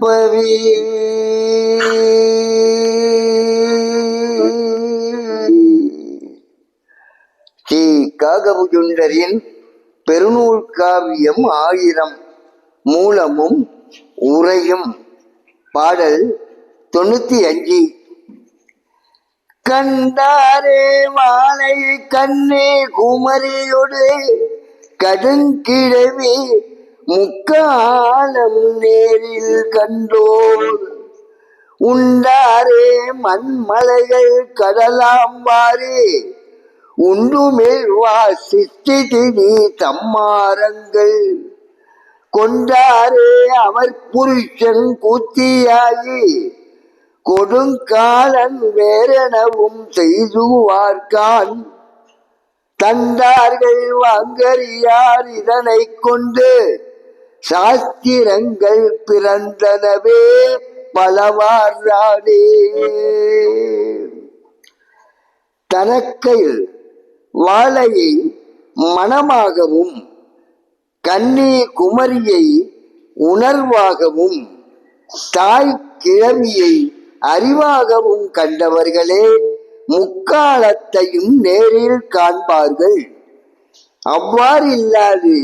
கற்பவே ஸ்ரீ காகபுஜுண்டரின் பெருநூல் காவியம் ஆயிரம் மூலமும் உரையும் பாடல் தொண்ணூத்தி அஞ்சு. கண்டாரே மாலை கண்ணே குமரியோடு கடுங்கிழவி முக்காலம் நேரில் கண்டோர். உண்டாரே மண்மலைகள் கடலாம்பாரே உண்டுமேல் வா சித்திதினி தம்மாரங்கள். கொண்டாரே அவர் புருஷன் கூத்தியாகி கொடுங்காலன் வேறெனவும் செய்துவார்கான். தந்தார்கள் வாங்கறியார் இதனை கொண்டு சாஸ்திரங்கள் பிறந்தனவே பலவாறானே தனக்கையில் வாழையை மனமாகவும் கன்னி குமரியை உணர்வாகவும் தாய் கிழவியை அறிவாகவும் கண்டவர்களே முக்காலத்தையும் நேரில் காண்பார்கள். அவ்வாறு இல்லாது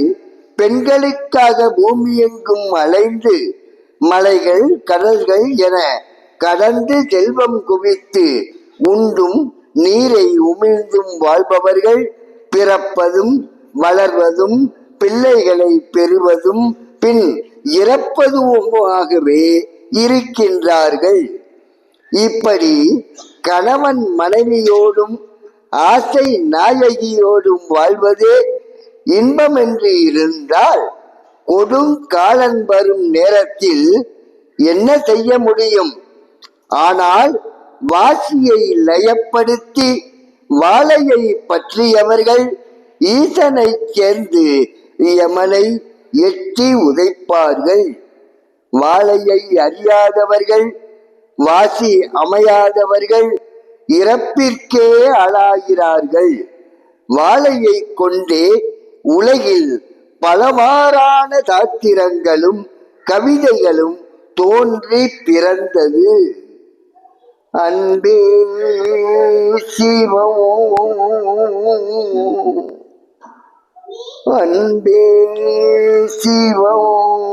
பெண்களுக்காக பூமி எங்கும் அலைந்து மலைகள் கடல்கள் என கடந்து செல்வம் குவித்து உண்டும் நீரை உமிழ்ந்தும் வாழ்பவர்கள் பிறப்பதும் வளர்வதும் பிள்ளைகளை பெறுவதும் பின் இறப்பதுமாகவே இருக்கின்றார்கள். இப்படி கணவன் மனைவியோடும் ஆசை நாயகியோடும் வாழ்வதே இன்பம் என்று இருந்தால் கொடுங்காலன் வரும் நேரத்தில் என்ன செய்ய முடியும்? ஆனால் வாசியை லயப்படுத்தி வாழையை பற்றியவர்கள் ஈசனை சேர்ந்து யமனை எட்டி உதைப்பார்கள். வாழையை அறியாதவர்கள் வாசி அமையாதவர்கள் இறப்பிற்கே ஆளாகிறார்கள். வாழையை கொண்டே உலகில் பலவாறான சாத்திரங்களும் கவிதைகளும் தோன்றி பிறந்தது. அன்பே சிவம். அன்பே சிவம்.